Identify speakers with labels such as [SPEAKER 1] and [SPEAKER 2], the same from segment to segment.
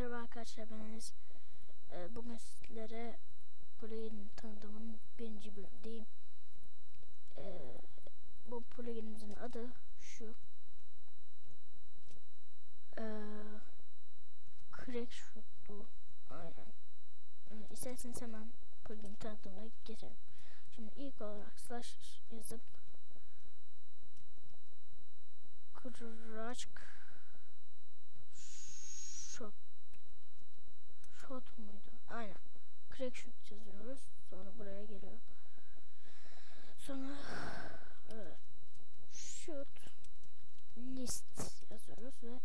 [SPEAKER 1] Merhaba arkadaşlar ben Enes. Ee, bugün sizlere plugin tanıdığımın birinci bölümündeyim. Ee, bu pluginimizin adı şu. Ee, Crack Shoot'u. Aynen. Ee, isterseniz hemen plugin tanıtımına geçelim. Şimdi ilk olarak slash yazıp Crack Shot muydu? Aynen. Crack Shoot yazıyoruz. Sonra buraya geliyor. Sonra e, Shoot List yazıyoruz ve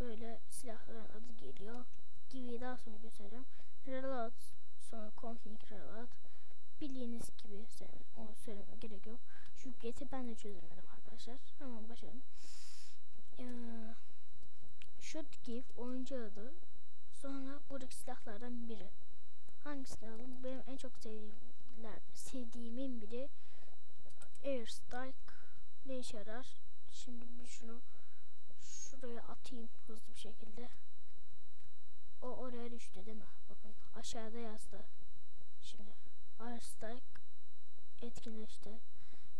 [SPEAKER 1] böyle silahların adı geliyor. Give'yi daha sonra göstereceğim. Reload sonra config reload bildiğiniz gibi onu söyleme gerek yok. Çünkü geti ben de çözemedim arkadaşlar. Hemen başlayalım. Ee, should give oyuncu adı. Sonra buradaki silahlardan biri. Hangisini alalım? Benim en çok sevdiğimler, sevdiğimin biri Airstrike. Ne işe yarar? Şimdi bir şunu şuraya atayım hızlı bir şekilde. O oraya düştü değil mi? Bakın aşağıda yazdı. Şimdi Airstrike etkinleşti.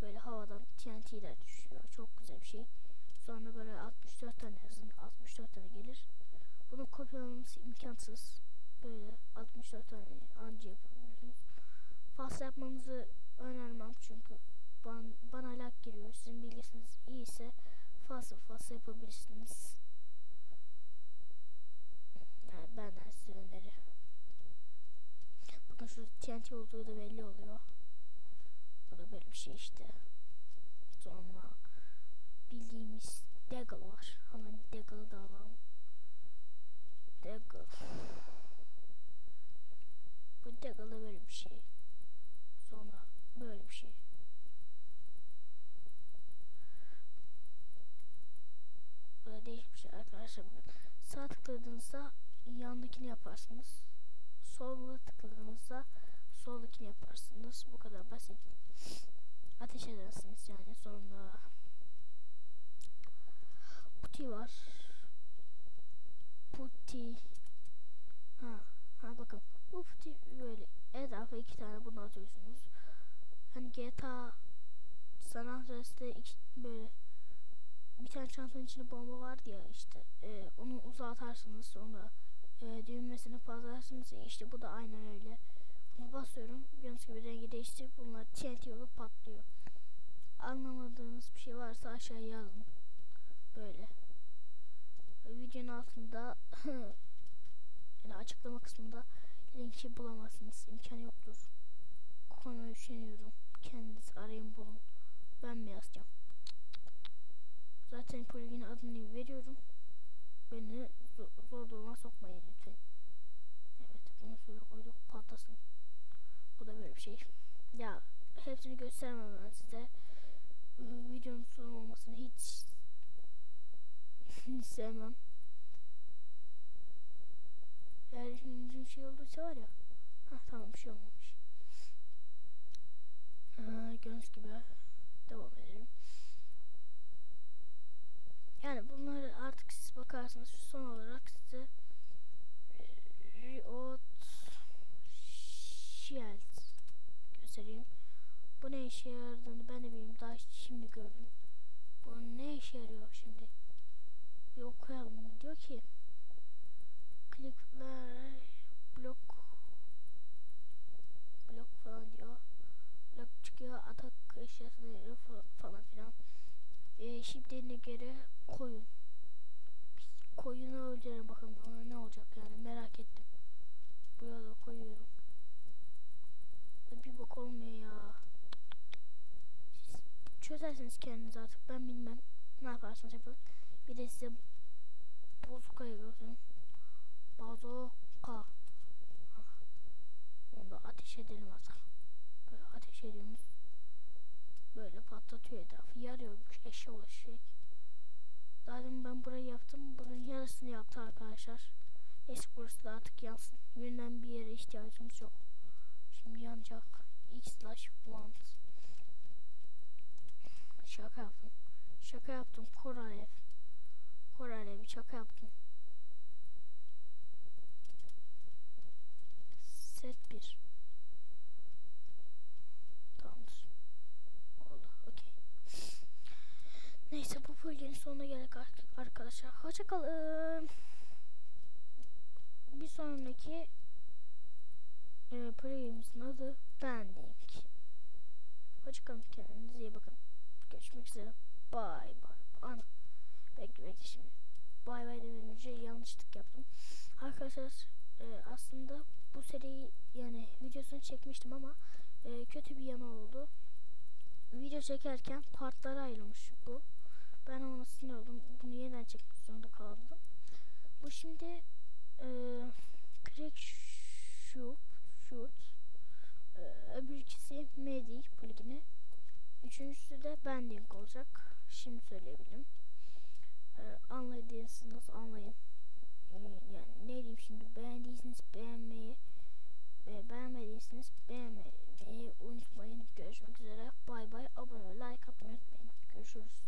[SPEAKER 1] Böyle havadan TNT'ler düşüyor. Çok güzel bir şey. Sonra böyle 64 tane yazın. 64 tane gelir. Bunu kopyalaması imkansız. Böyle 64 tane anca yapabiliyorsunuz. Fazla yapmanızı önermem çünkü bana, bana lag giriyor. Sizin bilgisiniz iyi ise fazla fazla yapabilirsiniz. Yani benden size öneri. Bakın şurada TNT olduğu da belli oluyor. Bu da böyle bir şey işte. Sonra bildiğimiz Daggle var. Hemen Daggle'ı da alalım. Daggle. Bu Daggle da böyle bir şey. Sonra böyle bir şey. Böyle değişik bir şey arkadaşlar. Sağ tıkladığınızda yandakini yaparsınız. Sola tıkladığınızda soldakini yaparsınız. Bu kadar basit. Ateş edersiniz yani sonra puti var. Puti. Ha, ha bakın. Bu puti böyle etrafa iki tane bunu atıyorsunuz. Hani GTA San Andreas'te iki, böyle bir tane çantanın içinde bomba vardı ya işte e, onu uzağa atarsınız sonra e, düğmesini fazlarsınız işte bu da aynen öyle. Bunu basıyorum gördüğünüz gibi rengi değişti bunlar TNT olup patlıyor. Anlamadığınız bir şey varsa aşağıya yazın. Böyle. Videonun altında yani açıklama kısmında linki bulamazsınız. imkan yoktur. Konuya üşeniyorum. Kendiniz arayın bulun. Ben mi yazacağım? Zaten plugin adını veriyorum. Beni zor, zor duruma sokmayın lütfen. Evet bunu şöyle koyduk patlasın. Bu da böyle bir şey. Ya hepsini göstermem ben size. Videonun son olmasını hiç sevmem. Eğer üçüncü şey olduysa var ya. Ha tamam bir şey olmamış. Ee, gördüğünüz gibi devam edelim. Yani bunları artık siz bakarsınız. Son olarak size Riot Shield göstereyim. Bu ne işe yaradığını ben de bilmiyorum. Daha şimdi gördüm. Bu ne işe yarıyor şimdi? Bir okuyalım. Diyor ki klikler blok blok falan diyor. Blok çıkıyor atak eşyasını falan filan. E, şimdi göre koyun. Koyunu öldürelim bakalım ne olacak yani merak ettim. Buraya da koyuyorum. Bir bak olmuyor ya. Siz çözersiniz kendiniz artık ben bilmem. Ne yaparsınız yapın. Bir de size bozukayı göstereyim. Bazoka. Onu da ateş edelim artık. Böyle ateş ediyoruz. Böyle patlatıyor etrafı. Yarıyor eşya ulaşacak. Zaten ben burayı yaptım. Bunun yarısını yaptı arkadaşlar. Neyse burası da artık yansın. Yeniden bir yere ihtiyacımız yok. Şimdi yanacak. X slash want. Şaka yaptım. Şaka yaptım. Horale bir şaka yaptım. Set 1. Tamamdır. Oldu. Okey. Neyse bu bölgenin sonuna geldik arkadaşlar. Hoşçakalın. Bir sonraki e, programımızın adı Bending. Hoşçakalın kendinize iyi bakın. Görüşmek üzere. Bye bye. Ana. Bekle bekle şimdi. Bye demeden önce yanlışlık yaptım. Arkadaşlar e, aslında bu seriyi yani videosunu çekmiştim ama e, kötü bir yanı oldu. Video çekerken partlara ayrılmış bu. Ben ona sinir oldum. Bunu yeniden çekmek zorunda kaldım. Bu şimdi e, Crack Shoot, shoot. E, öbür ikisi Medi plugini. Üçüncüsü de Bending olacak. Şimdi söyleyebilirim. E, anladıysanız anlayın. E, yani ne diyeyim şimdi beğendiyseniz beğenmeyi ve beğenmediyseniz beğenmeyi unutmayın. Görüşmek üzere. Bay bay. Abone ve like atmayı unutmayın. Görüşürüz.